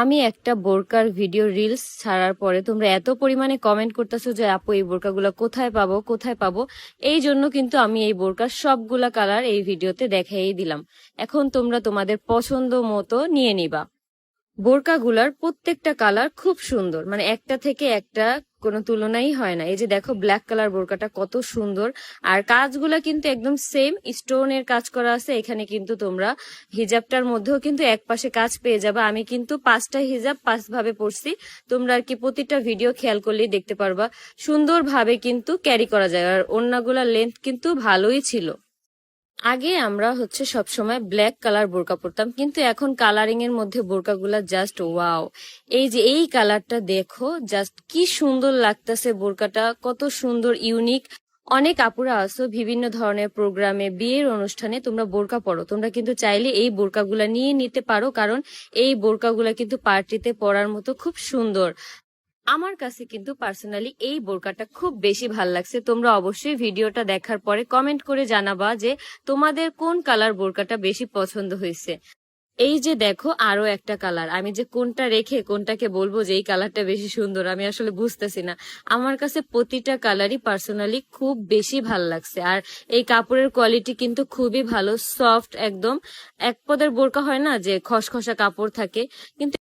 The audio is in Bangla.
আমি একটা বোরকার ভিডিও রিলস ছাড়ার পরে তোমরা এত পরিমাণে কমেন্ট করতেছো যে, আপু, এই বোরকাগুলো কোথায় পাবো? কোথায় পাবো? এই জন্য কিন্তু আমি এই বোরকার সবগুলা কালার এই ভিডিওতে দেখাই দিলাম। এখন তোমরা তোমাদের পছন্দ মতো নিয়ে নিবা। বোরকাগুলার প্রত্যেকটা কালার খুব সুন্দর। মানে একটা থেকে একটা কোনো তুলনাই হয় না। এই যে দেখো ব্ল্যাক কালার বোরকাটা কত সুন্দর। আর কাজগুলা কিন্তু একদম সেম স্টোনের কাজ করা আছে। এখানে কিন্তু তোমরা হিজাবটার মধ্যেও কিন্তু এক পাশে কাজ পেয়ে যাবে। আমি কিন্তু পাঁচটা হিজাব পাঁচ ভাবে পরছি। তোমরা আর কি প্রতিটা ভিডিও খেয়াল করলেই দেখতে পারবা। সুন্দরভাবে কিন্তু ক্যারি করা যায়। আর অন্যগুলার লেন্থ কিন্তু ভালোই ছিল। আগে আমরা হচ্ছে সবসময় ব্ল্যাক কালার বোরকা পরতাম, কিন্তু এখন কালারিং এর মধ্যে বোরকাগুলা জাস্ট ওয়াও এই যে এই কালারটা দেখো জাস্ট কি সুন্দর লাগতেছে বোরকাটা, কত সুন্দর ইউনিক অনেক আপুরা আসো বিভিন্ন ধরনের প্রোগ্রামে বিয়ের অনুষ্ঠানে তোমরা বোরকা পরো। তোমরা কিন্তু চাইলে এই বোরকাগুলা নিয়ে নিতে পারো, কারণ এই বোরকাগুলা কিন্তু পার্টিতে পরার মতো খুব সুন্দর। আমার কাছে কিন্তু পার্সোনালি এই বোরকাটা খুব বেশি ভালো লাগছে। তোমরা অবশ্যই ভিডিওটা দেখার পরে কমেন্ট করে জানাবা যে তোমাদের কোন কালার বোরকাটা বেশি পছন্দ হয়েছে। এই যে দেখো আরও একটা কালার আমি যে কোনটা রেখে কোনটাকে বলব যে এই কালারটা বেশি সুন্দর, আমি আসলে বুঝতেছি না। আমার কাছে প্রতিটা কালারই পার্সোনালি খুব বেশি ভালো লাগছে। আর এই কাপড়ের কোয়ালিটি কিন্তু খুবই ভালো সফট একদম। এক পদের বোরকা হয় না যে খসখসা কাপড় থাকে। কিন্তু